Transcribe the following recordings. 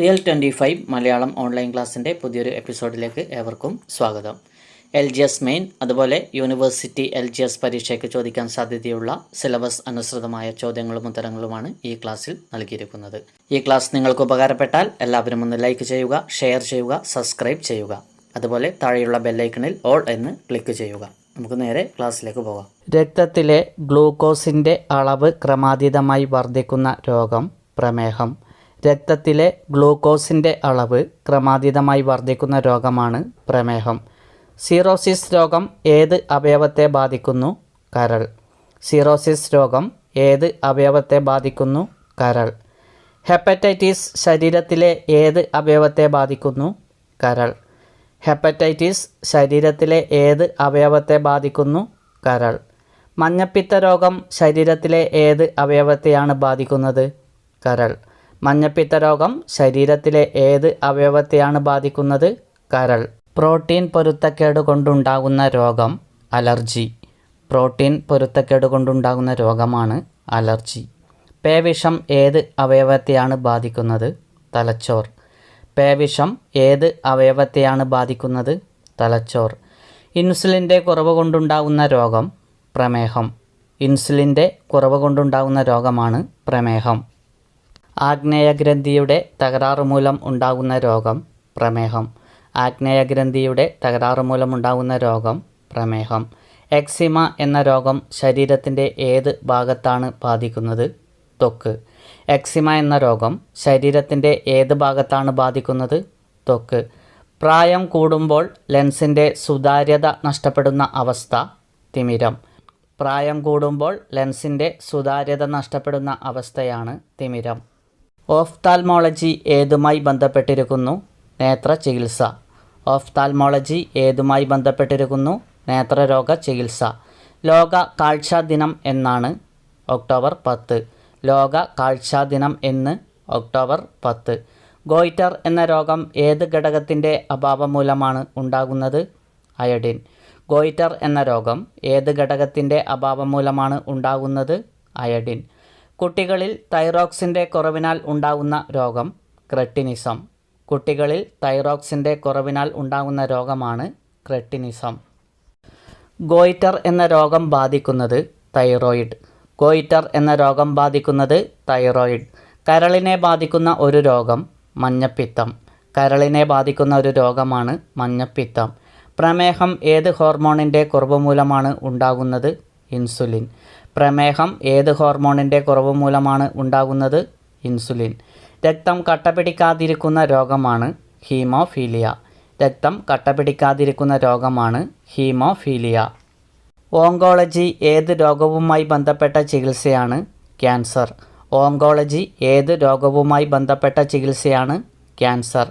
Real twenty five Malayalam online ക്ലാസ്സിന്റെ പുതിയൊരു എപ്പിസോഡിലേക്ക് ഏവർക്കും സ്വാഗതം. എൽ ജി എസ് മെയിൻ അതുപോലെ യൂണിവേഴ്സിറ്റി എൽ ജി എസ് പരീക്ഷയ്ക്ക് ചോദിക്കാൻ സാധ്യതയുള്ള സിലബസ് അനുസൃതമായ ചോദ്യങ്ങളും ഉത്തരങ്ങളുമാണ് ഈ ക്ലാസ്സിൽ നൽകിയിരിക്കുന്നത്. ഈ ക്ലാസ് നിങ്ങൾക്ക് ഉപകാരപ്പെട്ടാൽ എല്ലാവരും ഒന്ന് ലൈക്ക് ചെയ്യുക ഷെയർ ചെയ്യുക സബ്സ്ക്രൈബ് ചെയ്യുക. അതുപോലെ താഴെയുള്ള ബെല്ലൈക്കണിൽ ഓൾ എന്ന് ക്ലിക്ക് ചെയ്യുക. നമുക്ക് നേരെ ക്ലാസ്സിലേക്ക് പോകാം. രക്തത്തിലെ ഗ്ലൂക്കോസിന്റെ അളവ് ക്രമാതീതമായി വർദ്ധിക്കുന്ന രോഗം പ്രമേഹം. രക്തത്തിലെ ഗ്ലൂക്കോസിന്റെ അളവ് ക്രമാതീതമായി വർദ്ധിക്കുന്ന രോഗമാണ് പ്രമേഹം. സീറോസിസ് രോഗം ഏത് അവയവത്തെ ബാധിക്കുന്നു? കരൾ. സീറോസിസ് രോഗം ഏത് അവയവത്തെ ബാധിക്കുന്നു? കരൾ. ഹെപ്പറ്റൈറ്റിസ് ശരീരത്തിലെ ഏത് അവയവത്തെ ബാധിക്കുന്നു? കരൾ. ഹെപ്പറ്റൈറ്റിസ് ശരീരത്തിലെ ഏത് അവയവത്തെ ബാധിക്കുന്നു? കരൾ. മഞ്ഞപ്പിത്ത രോഗം ശരീരത്തിലെ ഏത് അവയവത്തെയാണ് ബാധിക്കുന്നത്? കരൾ. മഞ്ഞപ്പിത്ത രോഗം ശരീരത്തിലെ ഏത് അവയവത്തെയാണ് ബാധിക്കുന്നത്? കരൾ. പ്രോട്ടീൻ പൊരുത്തക്കേട് കൊണ്ടുണ്ടാകുന്ന രോഗം അലർജി. പ്രോട്ടീൻ പൊരുത്തക്കേട് കൊണ്ടുണ്ടാകുന്ന രോഗമാണ് അലർജി. പേവിഷം ഏത് അവയവത്തെയാണ് ബാധിക്കുന്നത്? തലച്ചോർ. പേവിഷം ഏത് അവയവത്തെയാണ് ബാധിക്കുന്നത്? തലച്ചോർ. ഇൻസുലിന്റെ കുറവ് കൊണ്ടുണ്ടാകുന്ന രോഗം പ്രമേഹം. ഇൻസുലിന്റെ കുറവ് കൊണ്ടുണ്ടാകുന്ന രോഗമാണ് പ്രമേഹം. ആഗ്നേയഗ്രന്ഥിയുടെ തകരാറ് മൂലം ഉണ്ടാകുന്ന രോഗം പ്രമേഹം. ആഗ്നേയഗ്രന്ഥിയുടെ തകരാറ് മൂലം ഉണ്ടാകുന്ന രോഗം പ്രമേഹം. എക്സിമ എന്ന രോഗം ശരീരത്തിന്റെ ഏത് ഭാഗത്താണ് ബാധിക്കുന്നത്? ത്വക്ക്. എക്സിമ എന്ന രോഗം ശരീരത്തിന്റെ ഏത് ഭാഗത്താണ് ബാധിക്കുന്നത്? ത്വക്ക്. പ്രായം കൂടുമ്പോൾ ലെൻസിന്റെ സുതാര്യത നഷ്ടപ്പെടുന്ന അവസ്ഥ തിമിരം. പ്രായം കൂടുമ്പോൾ ലെൻസിന്റെ സുതാര്യത നഷ്ടപ്പെടുന്ന അവസ്ഥയാണ് തിമിരം. ഓഫ്താൽമോളജി ഏതുമായി ബന്ധപ്പെട്ടിരിക്കുന്നു? നേത്ര ചികിത്സ. ഓഫ്താൽമോളജി ഏതുമായി ബന്ധപ്പെട്ടിരിക്കുന്നു? നേത്രരോഗ ചികിത്സ. ലോക കാഴ്ചാ ദിനം എന്നാണ് ഒക്ടോബർ പത്ത്. ലോക കാഴ്ചാ ദിനം എന്ന് ഒക്ടോബർ പത്ത്. ഗോയിറ്റർ എന്ന രോഗം ഏത് ഘടകത്തിന്റെ അഭാവം മൂലമാണ് ഉണ്ടാകുന്നത്? അയഡിൻ. ഗോയിറ്റർ എന്ന രോഗം ഏത് ഘടകത്തിന്റെ അഭാവം മൂലമാണ് ഉണ്ടാകുന്നത്? അയഡിൻ. കുട്ടികളിൽ തൈറോക്സിന്റെ കുറവിനാൽ ഉണ്ടാകുന്ന രോഗം ക്രെട്ടിനിസം. കുട്ടികളിൽ തൈറോക്സിന്റെ കുറവിനാൽ ഉണ്ടാകുന്ന രോഗമാണ് ക്രെട്ടിനിസം. ഗോയിറ്റർ എന്ന രോഗം ബാധിക്കുന്നത് തൈറോയിഡ്. ഗോയിറ്റർ എന്ന രോഗം ബാധിക്കുന്നത് തൈറോയിഡ്. കരളിനെ ബാധിക്കുന്ന ഒരു രോഗം മഞ്ഞപ്പിത്തം. കരളിനെ ബാധിക്കുന്ന ഒരു രോഗമാണ് മഞ്ഞപ്പിത്തം. പ്രമേഹം ഏത് ഹോർമോണിന്റെ കുറവ് മൂലമാണ് ഉണ്ടാകുന്നത്? ഇൻസുലിൻ. പ്രമേഹം ഏത് ഹോർമോണിന്റെ കുറവ് മൂലമാണ് ഉണ്ടാകുന്നത്? ഇൻസുലിൻ. രക്തം കട്ടപിടിക്കാതിരിക്കുന്ന രോഗമാണ് ഹീമോഫീലിയ. രക്തം കട്ടപിടിക്കാതിരിക്കുന്ന രോഗമാണ് ഹീമോഫീലിയ. ഓങ്കോളജി ഏത് രോഗവുമായി ബന്ധപ്പെട്ട ചികിത്സയാണ്? ക്യാൻസർ. ഓങ്കോളജി ഏത് രോഗവുമായി ബന്ധപ്പെട്ട ചികിത്സയാണ്? ക്യാൻസർ.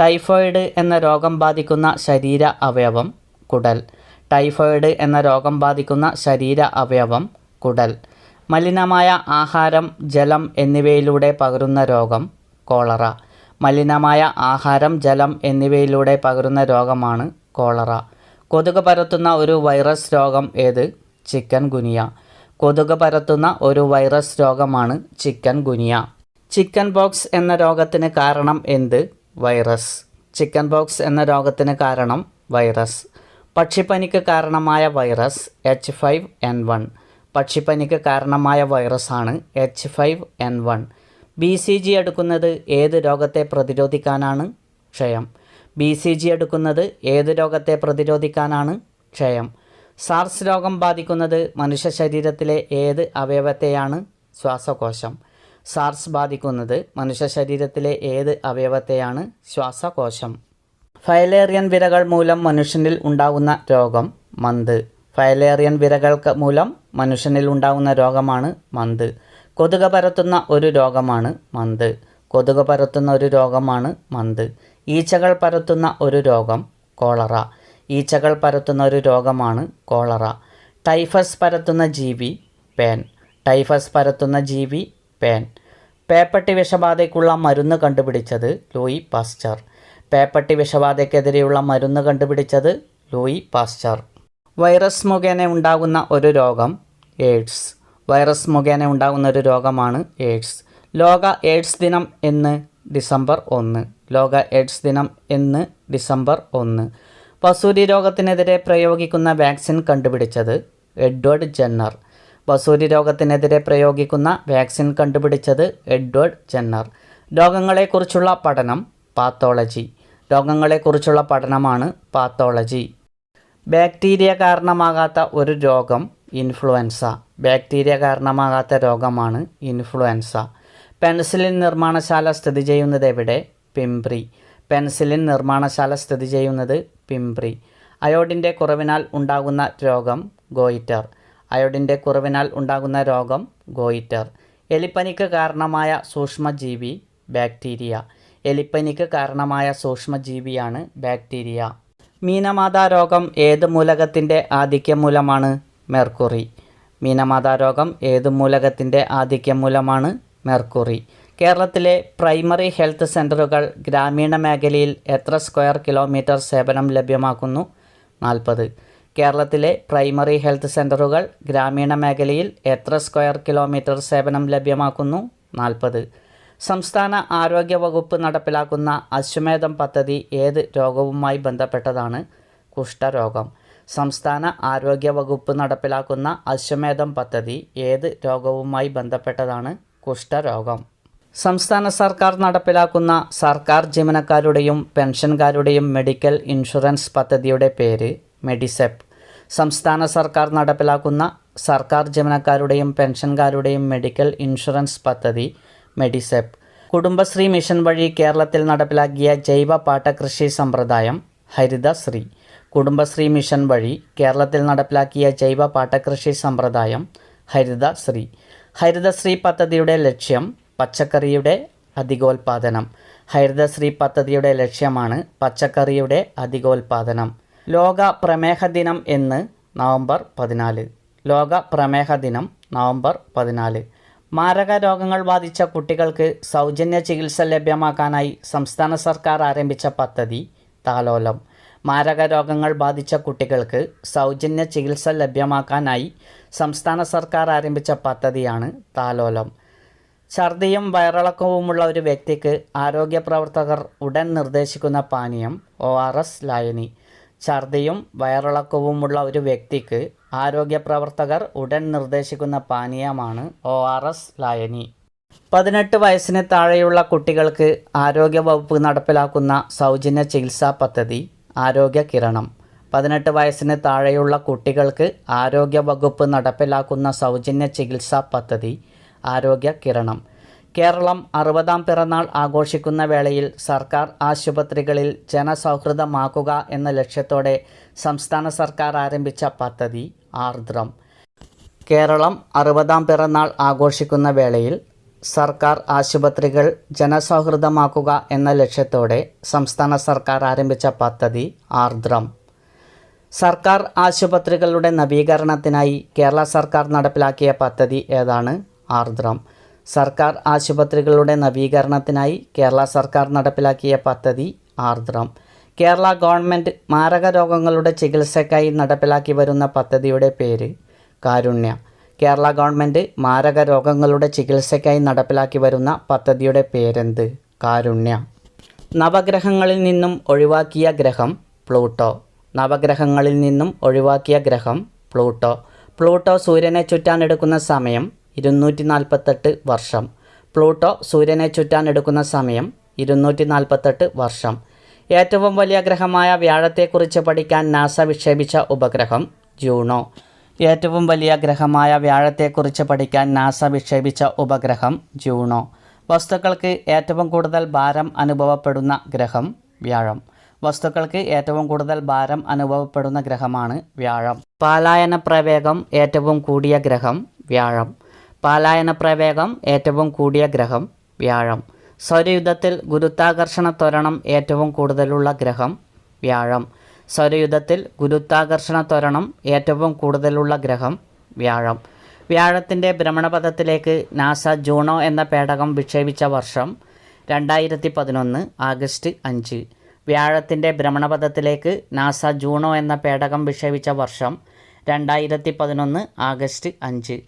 ടൈഫോയിഡ് എന്ന രോഗം ബാധിക്കുന്ന ശരീര അവയവം കുടൽ. ടൈഫോയിഡ് എന്ന രോഗം ബാധിക്കുന്ന ശരീര അവയവം കുടൽ മലിനമായ ആഹാരം ജലം എന്നിവയിലൂടെ പകരുന്ന രോഗം കോളറ. മലിനമായ ആഹാരം ജലം എന്നിവയിലൂടെ പകരുന്ന രോഗമാണ് കോളറ. കൊതുക് പരത്തുന്ന ഒരു വൈറസ് രോഗം ഏത്? Chikungunya. കൊതുക് പരത്തുന്ന ഒരു വൈറസ് രോഗമാണ് ചിക്കൻ ഗുനിയ. ചിക്കൻ ബോക്സ് എന്ന രോഗത്തിന് കാരണം എന്ത്? വൈറസ്. ചിക്കൻ ബോക്സ് എന്ന രോഗത്തിന് കാരണം വൈറസ്. പക്ഷിപ്പനിക്ക് കാരണമായ virus H five N one. പക്ഷിപ്പനിക്ക് കാരണമായ വൈറസാണ് H five N one B C G എടുക്കുന്നത് ഏത് രോഗത്തെ പ്രതിരോധിക്കാനാണ് ക്ഷയം? ബി സി ജി എടുക്കുന്നത് ഏത് രോഗത്തെ പ്രതിരോധിക്കാനാണ് ക്ഷയം? സാർസ് രോഗം ബാധിക്കുന്നത് മനുഷ്യ ശരീരത്തിലെ ഏത് അവയവത്തെയാണ്? ശ്വാസകോശം. സാർസ് ബാധിക്കുന്നത് മനുഷ്യ ശരീരത്തിലെ ഏത് അവയവത്തെയാണ്? ശ്വാസകോശം. ഫൈലേറിയൻ വിരകൾ മൂലം മനുഷ്യനിൽ ഉണ്ടാകുന്ന രോഗം മന്ത്. ഫൈലേറിയൻ വിരകൾക്ക് മൂലം മനുഷ്യനിൽ ഉണ്ടാകുന്ന രോഗമാണ് മന്ത്. കൊതുക് പരത്തുന്ന ഒരു രോഗമാണ് മന്ത്. കൊതുക് പരത്തുന്ന ഒരു രോഗമാണ് മന്ത്. ഈച്ചകൾ പരത്തുന്ന ഒരു രോഗം കോളറ. ഈച്ചകൾ പരത്തുന്ന ഒരു രോഗമാണ് കോളറ. ടൈഫസ് പരത്തുന്ന ജീവി പേൻ. ടൈഫസ് പരത്തുന്ന ജീവി പേൻ. പേപ്പട്ടി വിഷബാധയ്ക്കുള്ള മരുന്ന് കണ്ടുപിടിച്ചത് ലൂയി പാസ്ചർ പേപ്പട്ടി വിഷബാധയ്ക്കെതിരെയുള്ള മരുന്ന് കണ്ടുപിടിച്ചത് ലൂയി പാസ്ചർ വൈറസ് മുഖേന ഉണ്ടാകുന്ന ഒരു രോഗം എയ്ഡ്സ്. വൈറസ് മുഖേന ഉണ്ടാകുന്ന ഒരു രോഗമാണ് എയ്ഡ്സ്. ലോക എയ്ഡ്സ് ദിനം എന്ന് ഡിസംബർ ഒന്ന്. ലോക എയ്ഡ്സ് ദിനം എന്ന് ഡിസംബർ ഒന്ന്. വസൂരി രോഗത്തിനെതിരെ പ്രയോഗിക്കുന്ന വാക്സിൻ കണ്ടുപിടിച്ചത് എഡ്വേർഡ് ജെന്നർ. വസൂരി രോഗത്തിനെതിരെ പ്രയോഗിക്കുന്ന വാക്സിൻ കണ്ടുപിടിച്ചത് എഡ്വേർഡ് ജെന്നർ. രോഗങ്ങളെക്കുറിച്ചുള്ള പഠനം പാത്തോളജി. രോഗങ്ങളെക്കുറിച്ചുള്ള പഠനമാണ് പാത്തോളജി. ബാക്ടീരിയ കാരണമാകാത്ത ഒരു രോഗം ഇൻഫ്ലുവൻസ. ബാക്ടീരിയ കാരണമാകാത്ത രോഗമാണ് ഇൻഫ്ലുവൻസ. പെൻസിലിൻ നിർമ്മാണശാല സ്ഥിതി ചെയ്യുന്നത് എവിടെ? പിംപ്രി പെൻസിലിൻ നിർമ്മാണശാല സ്ഥിതി ചെയ്യുന്നത് പിംപ്രി അയോഡിന്റെ കുറവിനാൽ ഉണ്ടാകുന്ന രോഗം ഗോയിറ്റർ. അയോഡിന്റെ കുറവിനാൽ ഉണ്ടാകുന്ന രോഗം ഗോയിറ്റർ. എലിപ്പനിക്ക് കാരണമായ സൂക്ഷ്മജീവി ബാക്ടീരിയ. എലിപ്പനിക്ക് കാരണമായ സൂക്ഷ്മജീവിയാണ് ബാക്ടീരിയ. മീനമാതാ രോഗം ഏത് മൂലകത്തിന്റെ ആധിക്യം മൂലമാണ് മെർക്കുറി. മീനമാതാ രോഗം ഏത് മൂലകത്തിന്റെ ആധിക്യം മൂലമാണ് മെർക്കുറി. കേരളത്തിലെ പ്രൈമറി ഹെൽത്ത് സെന്ററുകൾ ഗ്രാമീണ മേഖലയിൽ എത്ര സ്ക്വയർ കിലോമീറ്റർ സേവനം ലഭ്യമാക്കുന്നു? നാൽപ്പത്. കേരളത്തിലെ പ്രൈമറി ഹെൽത്ത് സെന്ററുകൾ ഗ്രാമീണ മേഖലയിൽ എത്ര സ്ക്വയർ കിലോമീറ്റർ സേവനം ലഭ്യമാക്കുന്നു? നാൽപ്പത്. സംസ്ഥാന ആരോഗ്യ വകുപ്പ് നടപ്പിലാക്കുന്ന അശ്വമേധം പദ്ധതി ഏത് രോഗവുമായി ബന്ധപ്പെട്ടതാണ്? കുഷ്ഠരോഗം. സംസ്ഥാന ആരോഗ്യ വകുപ്പ് നടപ്പിലാക്കുന്ന അശ്വമേധം പദ്ധതി ഏത് രോഗവുമായി ബന്ധപ്പെട്ടതാണ്? കുഷ്ഠരോഗം. സംസ്ഥാന സർക്കാർ നടപ്പിലാക്കുന്ന സർക്കാർ ജീവനക്കാരുടെയും പെൻഷൻകാരുടെയും മെഡിക്കൽ ഇൻഷുറൻസ് പദ്ധതിയുടെ പേര് മെഡിസെപ്പ് സംസ്ഥാന സർക്കാർ നടപ്പിലാക്കുന്ന സർക്കാർ ജീവനക്കാരുടെയും പെൻഷൻകാരുടെയും മെഡിക്കൽ ഇൻഷുറൻസ് പദ്ധതി മെഡിസെപ്പ് കുടുംബശ്രീ മിഷൻ വഴി കേരളത്തിൽ നടപ്പിലാക്കിയ ജൈവ പാട്ടകൃഷി സമ്പ്രദായം ഹരിതശ്രീ. കുടുംബശ്രീ മിഷൻ വഴി കേരളത്തിൽ നടപ്പിലാക്കിയ ജൈവ പാട്ടകൃഷി സമ്പ്രദായം ഹരിതശ്രീ. ഹരിതശ്രീ പദ്ധതിയുടെ ലക്ഷ്യം പച്ചക്കറിയുടെ അധികോൽപാദനം. ഹരിതശ്രീ പദ്ധതിയുടെ ലക്ഷ്യമാണ് പച്ചക്കറിയുടെ അധികോൽപാദനം. ലോക പ്രമേഹ ദിനം എന്ന് നവംബർ പതിനാല്. ലോക പ്രമേഹ ദിനം നവംബർ പതിനാല്. മാരക രോഗങ്ങൾ ബാധിച്ച കുട്ടികൾക്ക് സൗജന്യ ചികിത്സ ലഭ്യമാക്കാനായി സംസ്ഥാന സർക്കാർ ആരംഭിച്ച പദ്ധതി താലോലം. മാരക രോഗങ്ങൾ ബാധിച്ച കുട്ടികൾക്ക് സൗജന്യ ചികിത്സ ലഭ്യമാക്കാനായി സംസ്ഥാന സർക്കാർ ആരംഭിച്ച പദ്ധതിയാണ് താലോലം. ഛർദിയും വയറിളക്കവുമുള്ള ഒരു വ്യക്തിക്ക് ആരോഗ്യ പ്രവർത്തകർ ഉടൻ നിർദ്ദേശിക്കുന്ന പാനീയം ഒ ആർ എസ് ലായനി. ഛർദിയും വയറിളക്കവുമുള്ള ഒരു വ്യക്തിക്ക് ആരോഗ്യ പ്രവർത്തകർ ഉടൻ നിർദ്ദേശിക്കുന്ന പാനീയമാണ് ഒ ആർ എസ് ലായനി. പതിനെട്ട് വയസ്സിന് താഴെയുള്ള കുട്ടികൾക്ക് ആരോഗ്യ വകുപ്പ് നടപ്പിലാക്കുന്ന സൗജന്യ ചികിത്സാ പദ്ധതി ആരോഗ്യ കിരണം. പതിനെട്ട് വയസ്സിന് താഴെയുള്ള കുട്ടികൾക്ക് ആരോഗ്യ വകുപ്പ് നടപ്പിലാക്കുന്ന സൗജന്യ ചികിത്സാ പദ്ധതി ആരോഗ്യ കിരണം. കേരളം അറുപതാം പിറന്നാൾ ആഘോഷിക്കുന്ന വേളയിൽ സർക്കാർ ആശുപത്രികളിൽ ജനസൗഹൃദമാക്കുക എന്ന ലക്ഷ്യത്തോടെ സംസ്ഥാന സർക്കാർ ആരംഭിച്ച പദ്ധതി ആർദ്രം. കേരളം അറുപതാം പിറന്നാൾ ആഘോഷിക്കുന്ന വേളയിൽ സർക്കാർ ആശുപത്രികൾ ജനസൗഹൃദമാക്കുക എന്ന ലക്ഷ്യത്തോടെ സംസ്ഥാന സർക്കാർ ആരംഭിച്ച പദ്ധതി ആർദ്രം. സർക്കാർ ആശുപത്രികളുടെ നവീകരണത്തിനായി കേരള സർക്കാർ നടപ്പിലാക്കിയ പദ്ധതി ഏതാണ്? ആർദ്രം. സർക്കാർ ആശുപത്രികളുടെ നവീകരണത്തിനായി കേരള സർക്കാർ നടപ്പിലാക്കിയ പദ്ധതി ആർദ്രം. കേരള ഗവൺമെന്റ് മാരക രോഗങ്ങളുടെ ചികിത്സയ്ക്കായി നടപ്പിലാക്കി വരുന്ന പദ്ധതിയുടെ പേര് കാരുണ്യ. കേരള ഗവൺമെന്റ് മാരക രോഗങ്ങളുടെ ചികിത്സയ്ക്കായി നടപ്പിലാക്കി വരുന്ന പദ്ധതിയുടെ പേരെന്ത്? കാരുണ്യ. നവഗ്രഹങ്ങളിൽ നിന്നും ഒഴിവാക്കിയ ഗ്രഹം പ്ലൂട്ടോ. നവഗ്രഹങ്ങളിൽ നിന്നും ഒഴിവാക്കിയ ഗ്രഹം പ്ലൂട്ടോ. പ്ലൂട്ടോ സൂര്യനെ ചുറ്റാനെടുക്കുന്ന സമയം ഇരുന്നൂറ്റി നാൽപ്പത്തെട്ട് വർഷം. പ്ലൂട്ടോ സൂര്യനെ ചുറ്റാൻ എടുക്കുന്ന സമയം ഇരുന്നൂറ്റി നാൽപ്പത്തെട്ട് വർഷം. ഏറ്റവും വലിയ ഗ്രഹമായ വ്യാഴത്തെക്കുറിച്ച് പഠിക്കാൻ നാസ വിക്ഷേപിച്ച ഉപഗ്രഹം ജൂണോ. ഏറ്റവും വലിയ ഗ്രഹമായ വ്യാഴത്തെക്കുറിച്ച് പഠിക്കാൻ നാസ വിക്ഷേപിച്ച ഉപഗ്രഹം ജൂണോ. വസ്തുക്കൾക്ക് ഏറ്റവും കൂടുതൽ ഭാരം അനുഭവപ്പെടുന്ന ഗ്രഹം വ്യാഴം. വസ്തുക്കൾക്ക് ഏറ്റവും കൂടുതൽ ഭാരം അനുഭവപ്പെടുന്ന ഗ്രഹമാണ് വ്യാഴം. പാലായന പ്രവേഗം ഏറ്റവും കൂടിയ ഗ്രഹം വ്യാഴം. പാലായന പ്രവേഗം ഏറ്റവും കൂടിയ ഗ്രഹം വ്യാഴം. സൗരയുധത്തിൽ ഗുരുത്വാകർഷണ ത്വരണം ഏറ്റവും കൂടുതലുള്ള ഗ്രഹം വ്യാഴം. സൗരയുധത്തിൽ ഗുരുത്വാകർഷണ ത്വരണം ഏറ്റവും കൂടുതലുള്ള ഗ്രഹം വ്യാഴം. വ്യാഴത്തിന്റെ ഭ്രമണപഥത്തിലേക്ക് നാസ ജൂണോ എന്ന പേടകം വിക്ഷേപിച്ച വർഷം രണ്ടായിരത്തി പതിനൊന്ന് ആഗസ്റ്റ് അഞ്ച്. വ്യാഴത്തിന്റെ ഭ്രമണപഥത്തിലേക്ക് നാസ ജൂണോ എന്ന പേടകം വിക്ഷേപിച്ച വർഷം രണ്ടായിരത്തി പതിനൊന്ന് ആഗസ്റ്റ് അഞ്ച്.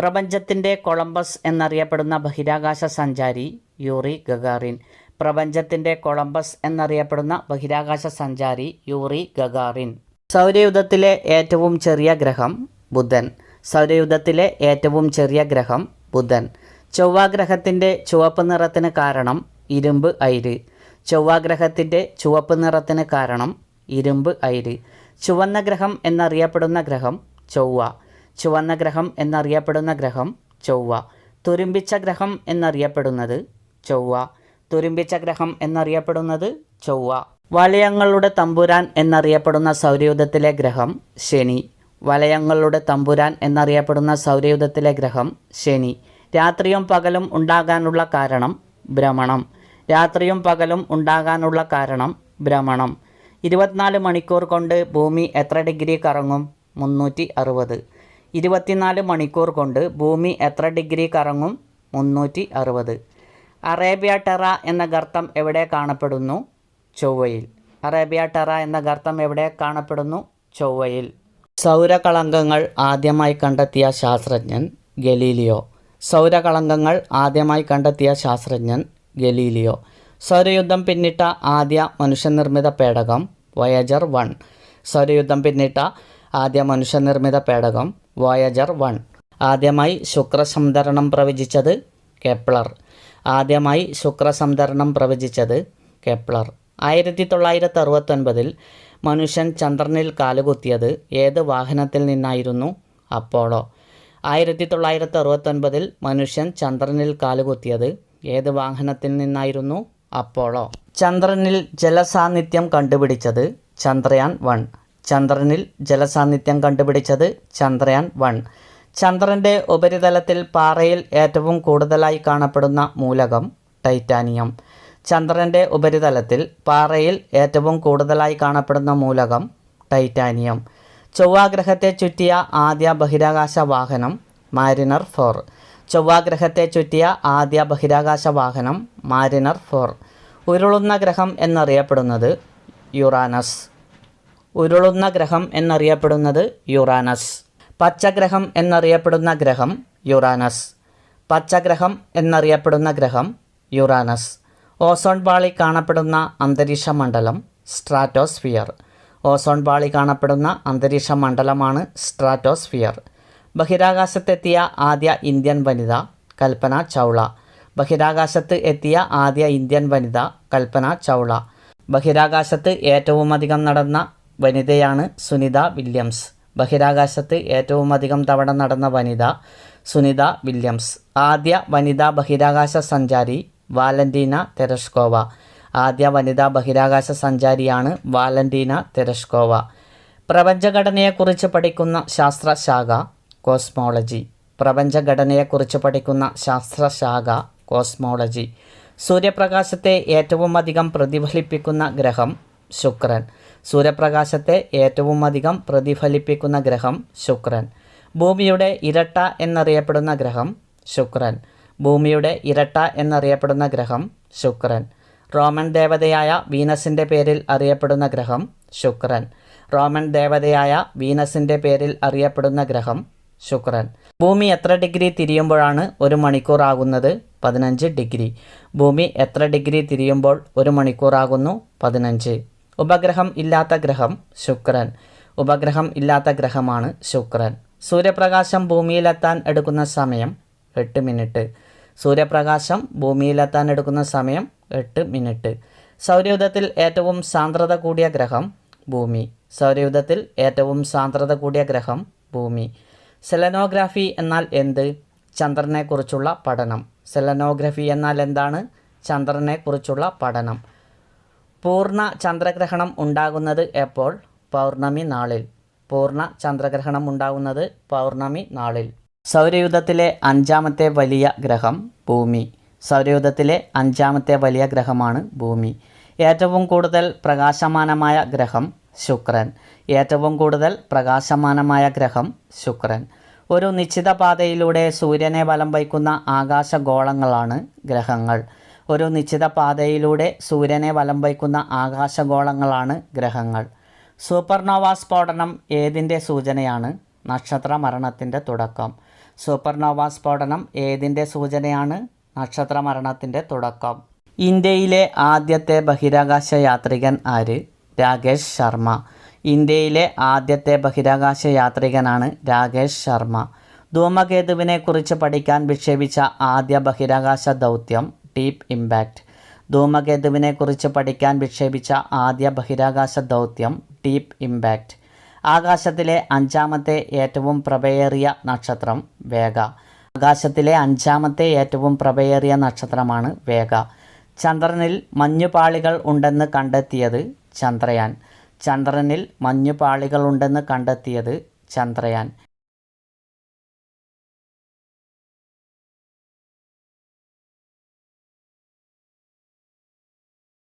പ്രപഞ്ചത്തിന്റെ കൊളംബസ് എന്നറിയപ്പെടുന്ന ബഹിരാകാശ സഞ്ചാരി യൂറി ഗഗാറിൻ. പ്രപഞ്ചത്തിന്റെ കൊളംബസ് എന്നറിയപ്പെടുന്ന ബഹിരാകാശ സഞ്ചാരി യൂറി ഗഗാറിൻ. സൗരയുധത്തിലെ ഏറ്റവും ചെറിയ ഗ്രഹം ബുധൻ. സൗരയുധത്തിലെ ഏറ്റവും ചെറിയ ഗ്രഹം ബുധൻ. ചൊവ്വാഗ്രഹത്തിന്റെ ചുവപ്പ് നിറത്തിന് കാരണം ഇരുമ്പ് അയിര്. ചൊവ്വാഗ്രഹത്തിന്റെ ചുവപ്പ് നിറത്തിന് കാരണം ഇരുമ്പ് അയിര്. ചുവന്ന ഗ്രഹം എന്നറിയപ്പെടുന്ന ഗ്രഹം ചൊവ്വ. ചുവന്ന ഗ്രഹം എന്നറിയപ്പെടുന്ന ഗ്രഹം ചൊവ്വ. തുരുമ്പിച്ച ഗ്രഹം എന്നറിയപ്പെടുന്നത് ചൊവ്വ. തുരുമ്പിച്ച ഗ്രഹം എന്നറിയപ്പെടുന്നത് ചൊവ്വ. വലയങ്ങളുടെ തമ്പുരാൻ എന്നറിയപ്പെടുന്ന സൗരയൂഥത്തിലെ ഗ്രഹം ശനി. വലയങ്ങളുടെ തമ്പുരാൻ എന്നറിയപ്പെടുന്ന സൗരയൂഥത്തിലെ ഗ്രഹം ശനി. രാത്രിയും പകലും ഉണ്ടാകാനുള്ള കാരണം ഭ്രമണം. രാത്രിയും പകലും ഉണ്ടാകാനുള്ള കാരണം ഭ്രമണം. ഇരുപത്തിനാല് മണിക്കൂർ കൊണ്ട് ഭൂമി എത്ര ഡിഗ്രി കറങ്ങും? മുന്നൂറ്റി അറുപത്. ഇരുപത്തിനാല് മണിക്കൂർ കൊണ്ട് ഭൂമി എത്ര ഡിഗ്രി കറങ്ങും? മുന്നൂറ്റി അറുപത് അറേബ്യ ടെറ എന്ന ഗർത്തം എവിടെ കാണപ്പെടുന്നു? ചൊവ്വയിൽ. അറേബ്യ ടെറ എന്ന ഗർത്തം എവിടെ കാണപ്പെടുന്നു? ചൊവ്വയിൽ. സൗരകളങ്കങ്ങൾ ആദ്യമായി കണ്ടെത്തിയ ശാസ്ത്രജ്ഞൻ ഗലീലിയോ. സൗരകളങ്കങ്ങൾ ആദ്യമായി കണ്ടെത്തിയ ശാസ്ത്രജ്ഞൻ ഗലീലിയോ. സൗരയുദ്ധം പിന്നിട്ട ആദ്യ മനുഷ്യനിർമ്മിത പേടകം വയജർ വൺ. സൗരയുദ്ധം പിന്നിട്ട ആദ്യ മനുഷ്യനിർമ്മിത പേടകം വോയജർ വൺ ആദ്യമായി ശുക്രസംതരണം പ്രവചിച്ചത് കെപ്ലർ ആദ്യമായി ശുക്രസംതരണം പ്രവചിച്ചത് കെപ്ലർ ആയിരത്തി തൊള്ളായിരത്തി അറുപത്തൊൻപതിൽ മനുഷ്യൻ ചന്ദ്രനിൽ കാലുകുത്തിയത് ഏത് വാഹനത്തിൽ നിന്നായിരുന്നു? അപ്പോളോ. ആയിരത്തി തൊള്ളായിരത്തി അറുപത്തൊൻപതിൽ മനുഷ്യൻ ചന്ദ്രനിൽ കാലുകുത്തിയത് ഏത് വാഹനത്തിൽ നിന്നായിരുന്നു? അപ്പോളോ. ചന്ദ്രനിൽ ജലസാന്നിധ്യം കണ്ടുപിടിച്ചത് ചന്ദ്രയാൻ വൺ ചന്ദ്രനിൽ ജലസാന്നിധ്യം കണ്ടുപിടിച്ചത് ചന്ദ്രയാൻ വൺ. ചന്ദ്രന്റെ ഉപരിതലത്തിൽ പാറയിൽ ഏറ്റവും കൂടുതലായി കാണപ്പെടുന്ന മൂലകം ടൈറ്റാനിയം. ചന്ദ്രന്റെ ഉപരിതലത്തിൽ പാറയിൽ ഏറ്റവും കൂടുതലായി കാണപ്പെടുന്ന മൂലകം ടൈറ്റാനിയം. ചൊവ്വാഗ്രഹത്തെ ചുറ്റിയ ആദ്യ ബഹിരാകാശ വാഹനം മാരിനർ ഫോർ. ചൊവ്വാഗ്രഹത്തെ ചുറ്റിയ ആദ്യ ബഹിരാകാശ വാഹനം മാരിനർ ഫോർ. ഉരുളുന്ന ഗ്രഹം എന്നറിയപ്പെടുന്നത് യുറാനസ്. ഉരുളുന്ന ഗ്രഹം എന്നറിയപ്പെടുന്നത് യുറാനസ്. പച്ചഗ്രഹം എന്നറിയപ്പെടുന്ന ഗ്രഹം യുറാനസ്. പച്ചഗ്രഹം എന്നറിയപ്പെടുന്ന ഗ്രഹം യുറാനസ്. ഓസോൺ പാളി കാണപ്പെടുന്ന അന്തരീക്ഷ മണ്ഡലം സ്ട്രാറ്റോസ്ഫിയർ. ഓസോൺ പാളി കാണപ്പെടുന്ന അന്തരീക്ഷ മണ്ഡലമാണ് സ്ട്രാറ്റോസ്ഫിയർ. ബഹിരാകാശത്തെത്തിയ ആദ്യ ഇന്ത്യൻ വനിത കൽപ്പന ചൗള. ബഹിരാകാശത്ത് എത്തിയ ആദ്യ ഇന്ത്യൻ വനിത കൽപ്പന ചൗള. ബഹിരാകാശത്ത് ഏറ്റവുമധികം നടന്ന വനിതയാണ് സുനിത വില്യംസ്. ബഹിരാകാശത്ത് ഏറ്റവുമധികം തവണ നടന്ന വനിത സുനിത വില്യംസ്. ആദ്യ വനിതാ ബഹിരാകാശ സഞ്ചാരി വാലന്റീന തെരഷ്കോവ. ആദ്യ വനിതാ ബഹിരാകാശ സഞ്ചാരിയാണ് വാലന്റീന തെരഷ്കോവ. പ്രപഞ്ചഘടനയെക്കുറിച്ച് പഠിക്കുന്ന ശാസ്ത്രശാഖ കോസ്മോളജി. പ്രപഞ്ചഘടനയെക്കുറിച്ച് പഠിക്കുന്ന ശാസ്ത്രശാഖ കോസ്മോളജി. സൂര്യപ്രകാശത്തെ ഏറ്റവും അധികം പ്രതിഫലിപ്പിക്കുന്ന ഗ്രഹം ശുക്രൻ. സൂര്യപ്രകാശത്തെ ഏറ്റവും അധികം പ്രതിഫലിപ്പിക്കുന്ന ഗ്രഹം ശുക്രൻ. ഭൂമിയുടെ ഇരട്ട എന്നറിയപ്പെടുന്ന ഗ്രഹം ശുക്രൻ. ഭൂമിയുടെ ഇരട്ട എന്നറിയപ്പെടുന്ന ഗ്രഹം ശുക്രൻ. റോമൻ ദേവതയായ വീനസിന്റെ പേരിൽ അറിയപ്പെടുന്ന ഗ്രഹം ശുക്രൻ. റോമൻ ദേവതയായ വീനസിന്റെ പേരിൽ അറിയപ്പെടുന്ന ഗ്രഹം ശുക്രൻ. ഭൂമി എത്ര ഡിഗ്രി തിരിയുമ്പോഴാണ് ഒരു മണിക്കൂർ ആകുന്നത്? പതിനഞ്ച് ഡിഗ്രി. ഭൂമി എത്ര ഡിഗ്രി തിരിയുമ്പോൾ ഒരു മണിക്കൂറാകുന്നു പതിനഞ്ച്. ഉപഗ്രഹം ഇല്ലാത്ത ഗ്രഹം ശുക്രൻ. ഉപഗ്രഹം ഇല്ലാത്ത ഗ്രഹമാണ് ശുക്രൻ. സൂര്യപ്രകാശം ഭൂമിയിലെത്താൻ എടുക്കുന്ന സമയം എട്ട് മിനിറ്റ്. സൂര്യപ്രകാശം ഭൂമിയിലെത്താൻ എടുക്കുന്ന സമയം എട്ട് മിനിറ്റ്. സൗരയുധത്തിൽ ഏറ്റവും സാന്ദ്രത കൂടിയ ഗ്രഹം ഭൂമി. സൗരയുധത്തിൽ ഏറ്റവും സാന്ദ്രത കൂടിയ ഗ്രഹം ഭൂമി. സെലനോഗ്രാഫി എന്നാൽ എന്ത്? ചന്ദ്രനെക്കുറിച്ചുള്ള പഠനം. സെലനോഗ്രഫി എന്നാൽ എന്താണ്? ചന്ദ്രനെക്കുറിച്ചുള്ള പഠനം. പൂർണ ചന്ദ്രഗ്രഹണം ഉണ്ടാകുന്നത് എപ്പോൾ? പൗർണമി നാളിൽ. പൂർണ ചന്ദ്രഗ്രഹണം ഉണ്ടാകുന്നത് പൗർണമി നാളിൽ. സൗരയൂഥത്തിലെ അഞ്ചാമത്തെ വലിയ ഗ്രഹം ഭൂമി. സൗരയൂഥത്തിലെ അഞ്ചാമത്തെ വലിയ ഗ്രഹമാണ് ഭൂമി. ഏറ്റവും കൂടുതൽ പ്രകാശമാനമായ ഗ്രഹം ശുക്രൻ. ഏറ്റവും കൂടുതൽ പ്രകാശമാനമായ ഗ്രഹം ശുക്രൻ. ഒരു നിശ്ചിത പാതയിലൂടെ സൂര്യനെ വലം വയ്ക്കുന്ന ആകാശഗോളങ്ങളാണ് ഗ്രഹങ്ങൾ. ഒരു നിശ്ചിത പാതയിലൂടെ സൂര്യനെ വലം വയ്ക്കുന്ന ആകാശഗോളങ്ങളാണ് ഗ്രഹങ്ങൾ. സൂപ്പർനോവ സ്ഫോടനം ഏതിന്റെ സൂചനയാണ്? നക്ഷത്ര മരണത്തിന്റെ തുടക്കം. സൂപ്പർനോവ സ്ഫോടനം ഏതിന്റെ സൂചനയാണ്? നക്ഷത്ര മരണത്തിന്റെ തുടക്കം. ഇന്ത്യയിലെ ആദ്യത്തെ ബഹിരാകാശ യാത്രികൻ ആര്? രാകേഷ് ശർമ്മ. ഇന്ത്യയിലെ ആദ്യത്തെ ബഹിരാകാശ യാത്രികനാണ് രാകേഷ് ശർമ്മ. ധൂമകേതുവിനെക്കുറിച്ച് പഠിക്കാൻ വിക്ഷേപിച്ച ആദ്യ ബഹിരാകാശ ദൗത്യം ഡീപ്പ് ഇമ്പാക്റ്റ് ധൂമകേതുവിനെക്കുറിച്ച് പഠിക്കാൻ വിക്ഷേപിച്ച ആദ്യ ബഹിരാകാശ ദൗത്യം ഡീപ്പ് ഇമ്പാക്റ്റ് ആകാശത്തിലെ അഞ്ചാമത്തെ ഏറ്റവും പ്രഭയേറിയ നക്ഷത്രം വേഗ. ആകാശത്തിലെ അഞ്ചാമത്തെ ഏറ്റവും പ്രഭയേറിയ നക്ഷത്രമാണ് വേഗ. ചന്ദ്രനിൽ മഞ്ഞുപാളികൾ ഉണ്ടെന്ന് കണ്ടെത്തിയത് ചന്ദ്രയാൻ. ചന്ദ്രനിൽ മഞ്ഞുപാളികൾ ഉണ്ടെന്ന് കണ്ടെത്തിയത് ചന്ദ്രയാൻ.